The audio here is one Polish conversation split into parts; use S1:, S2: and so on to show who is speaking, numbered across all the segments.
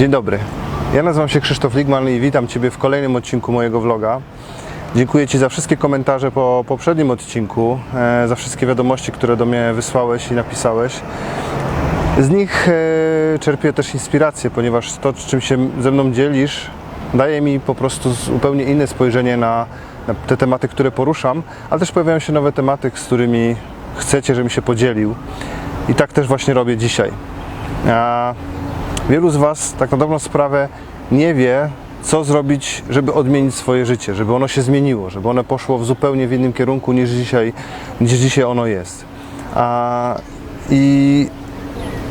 S1: Dzień dobry. Ja nazywam się Krzysztof Ligman i witam Ciebie w kolejnym odcinku mojego vloga. Dziękuję Ci za wszystkie komentarze po poprzednim odcinku, e, za wszystkie wiadomości, które do mnie wysłałeś i napisałeś. Z nich e, czerpię też inspirację, ponieważ to, czym się ze mną dzielisz, daje mi po prostu zupełnie inne spojrzenie na, te tematy, które poruszam, ale też pojawiają się nowe tematy, z którymi chcecie, żebym się podzielił. I tak też właśnie robię dzisiaj. Wielu z Was, tak na dobrą sprawę, nie wie, co zrobić, żeby odmienić swoje życie, żeby ono się zmieniło, żeby ono poszło w zupełnie w innym kierunku niż dzisiaj, niż dzisiaj ono jest. A, I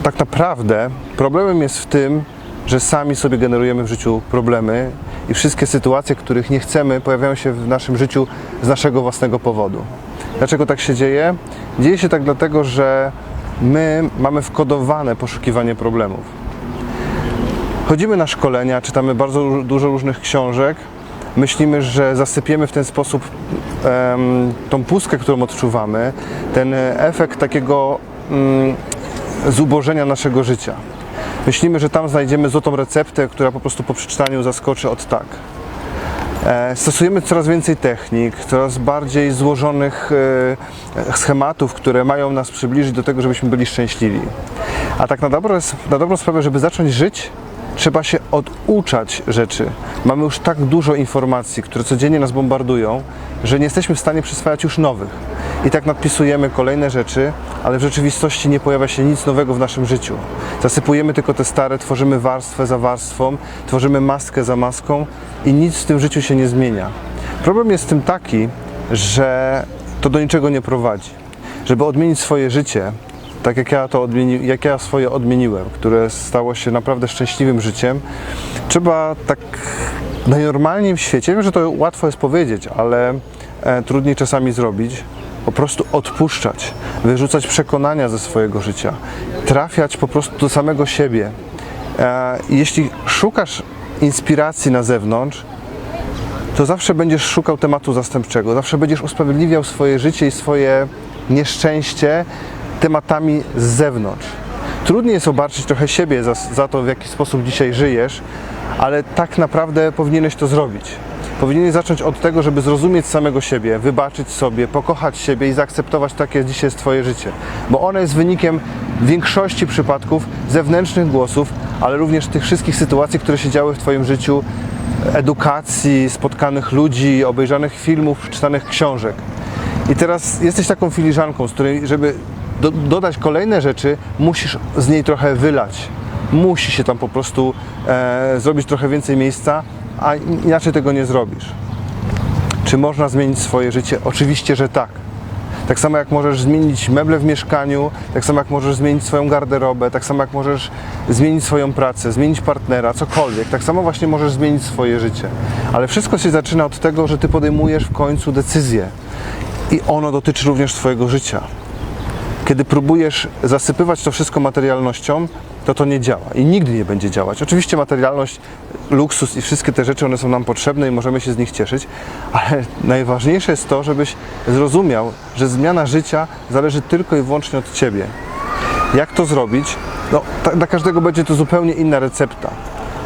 S1: tak naprawdę problemem jest w tym, że sami sobie generujemy w życiu problemy i wszystkie sytuacje, których nie chcemy, pojawiają się w naszym życiu z naszego własnego powodu. Dlaczego tak się dzieje? Dzieje się tak dlatego, że my mamy wkodowane poszukiwanie problemów. Chodzimy na szkolenia, czytamy bardzo dużo różnych książek. Myślimy, że zasypiemy w ten sposób em, tą pustkę, którą odczuwamy, ten efekt takiego mm, zubożenia naszego życia. Myślimy, że tam znajdziemy złotą receptę, która po prostu po przeczytaniu zaskoczy od tak. E, Stosujemy coraz więcej technik, coraz bardziej złożonych e, schematów, które mają nas przybliżyć do tego, żebyśmy byli szczęśliwi. A tak na, na dobrą sprawę, żeby zacząć żyć, trzeba się oduczać rzeczy. Mamy już tak dużo informacji, które codziennie nas bombardują, że nie jesteśmy w stanie przyswajać już nowych. I tak nadpisujemy kolejne rzeczy, ale w rzeczywistości nie pojawia się nic nowego w naszym życiu. Zasypujemy tylko te stare, tworzymy warstwę za warstwą, tworzymy maskę za maską i nic w tym życiu się nie zmienia. Problem jest w tym taki, że to do niczego nie prowadzi. Żeby odmienić swoje życie, tak jak ja to odmieni, jak ja swoje odmieniłem, które stało się naprawdę szczęśliwym życiem, trzeba tak najnormalniej w świecie, wiem, że to łatwo jest powiedzieć, ale e, trudniej czasami zrobić, po prostu odpuszczać, wyrzucać przekonania ze swojego życia, trafiać po prostu do samego siebie. E, jeśli szukasz inspiracji na zewnątrz, to zawsze będziesz szukał tematu zastępczego, zawsze będziesz usprawiedliwiał swoje życie i swoje nieszczęście tematami z zewnątrz. Trudniej jest obarczyć trochę siebie za, za to, w jaki sposób dzisiaj żyjesz, ale tak naprawdę powinieneś to zrobić. Powinieneś zacząć od tego, żeby zrozumieć samego siebie, wybaczyć sobie, pokochać siebie i zaakceptować takie dzisiaj jest Twoje życie. Bo ono jest wynikiem w większości przypadków zewnętrznych głosów, ale również tych wszystkich sytuacji, które się działy w Twoim życiu, edukacji, spotkanych ludzi, obejrzanych filmów, przeczytanych książek. I teraz jesteś taką filiżanką, z której, żeby do, dodać kolejne rzeczy, musisz z niej trochę wylać. Musi się tam po prostu e, zrobić trochę więcej miejsca, a inaczej tego nie zrobisz. Czy można zmienić swoje życie? Oczywiście, że tak. Tak samo jak możesz zmienić meble w mieszkaniu, tak samo jak możesz zmienić swoją garderobę, tak samo jak możesz zmienić swoją pracę, zmienić partnera, cokolwiek. Tak samo właśnie możesz zmienić swoje życie. Ale wszystko się zaczyna od tego, że ty podejmujesz w końcu decyzję. I ono dotyczy również Twojego życia. Kiedy próbujesz zasypywać to wszystko materialnością, to to nie działa i nigdy nie będzie działać. Oczywiście materialność, luksus i wszystkie te rzeczy, one są nam potrzebne i możemy się z nich cieszyć, ale najważniejsze jest to, żebyś zrozumiał, że zmiana życia zależy tylko i wyłącznie od Ciebie. Jak to zrobić? No, ta, dla każdego będzie to zupełnie inna recepta,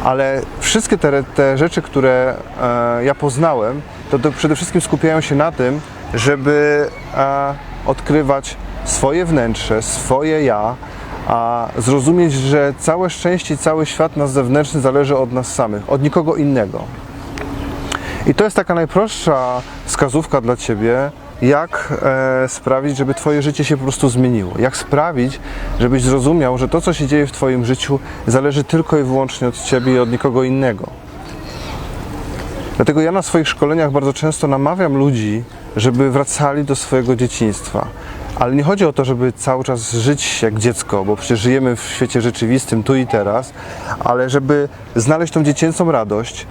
S1: ale wszystkie te, te rzeczy, które e, ja poznałem, to, to przede wszystkim skupiają się na tym, żeby e, odkrywać swoje wnętrze, swoje ja, a zrozumieć, że całe szczęście cały świat nas zewnętrzny zależy od nas samych, od nikogo innego. I to jest taka najprostsza wskazówka dla Ciebie, jak e, sprawić, żeby Twoje życie się po prostu zmieniło. Jak sprawić, żebyś zrozumiał, że to, co się dzieje w Twoim życiu, zależy tylko i wyłącznie od Ciebie i od nikogo innego. Dlatego ja na swoich szkoleniach bardzo często namawiam ludzi, żeby wracali do swojego dzieciństwa. Ale nie chodzi o to, żeby cały czas żyć jak dziecko, bo przecież żyjemy w świecie rzeczywistym tu i teraz, ale żeby znaleźć tą dziecięcą radość,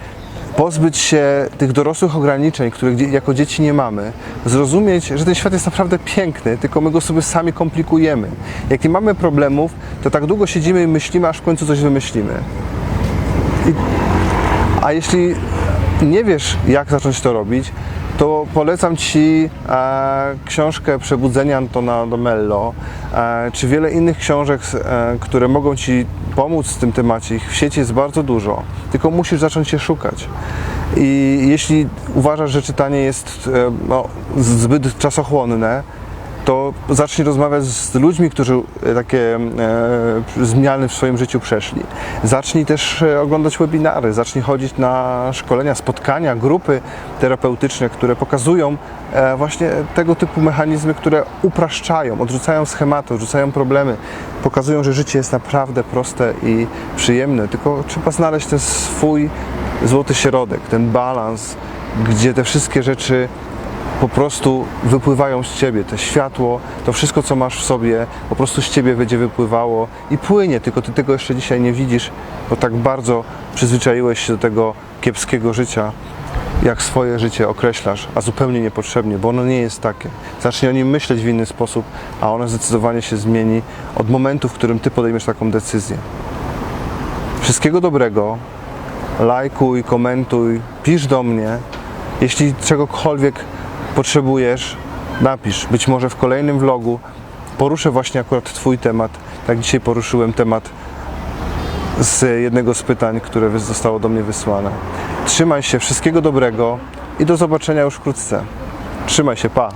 S1: pozbyć się tych dorosłych ograniczeń, których jako dzieci nie mamy, zrozumieć, że ten świat jest naprawdę piękny, tylko my go sobie sami komplikujemy. Jak nie mamy problemów, to tak długo siedzimy i myślimy, aż w końcu coś wymyślimy. I, a jeśli nie wiesz, jak zacząć to robić, to polecam Ci e, książkę Przebudzenie Antona Domello, e, czy wiele innych książek, e, które mogą Ci pomóc w tym temacie. Ich w sieci jest bardzo dużo, tylko musisz zacząć je szukać. I jeśli uważasz, że czytanie jest e, no, zbyt czasochłonne, to zacznij rozmawiać z ludźmi, którzy e, takie e, zmiany w swoim życiu przeszli. Zacznij też e, oglądać webinary, zacznij chodzić na szkolenia, spotkania, grupy terapeutyczne, które pokazują e, właśnie tego typu mechanizmy, które upraszczają, odrzucają schematy, odrzucają problemy, pokazują, że życie jest naprawdę proste i przyjemne, tylko trzeba znaleźć ten swój złoty środek, ten balans, gdzie te wszystkie rzeczy po prostu wypływają z ciebie. To światło, to wszystko, co masz w sobie, po prostu z ciebie będzie wypływało i płynie, tylko ty tego jeszcze dzisiaj nie widzisz, bo tak bardzo przyzwyczaiłeś się do tego kiepskiego życia, jak swoje życie określasz, a zupełnie niepotrzebnie, bo ono nie jest takie. Zacznij o nim myśleć w inny sposób, a ono zdecydowanie się zmieni od momentu, w którym ty podejmiesz taką decyzję. Wszystkiego dobrego, lajkuj, komentuj, pisz do mnie. Jeśli czegokolwiek potrzebujesz, napisz. Być może w kolejnym vlogu poruszę właśnie akurat Twój temat. Tak dzisiaj poruszyłem temat z jednego z pytań, które zostało do mnie wysłane. Trzymaj się, wszystkiego dobrego i do zobaczenia już wkrótce. Trzymaj się, pa!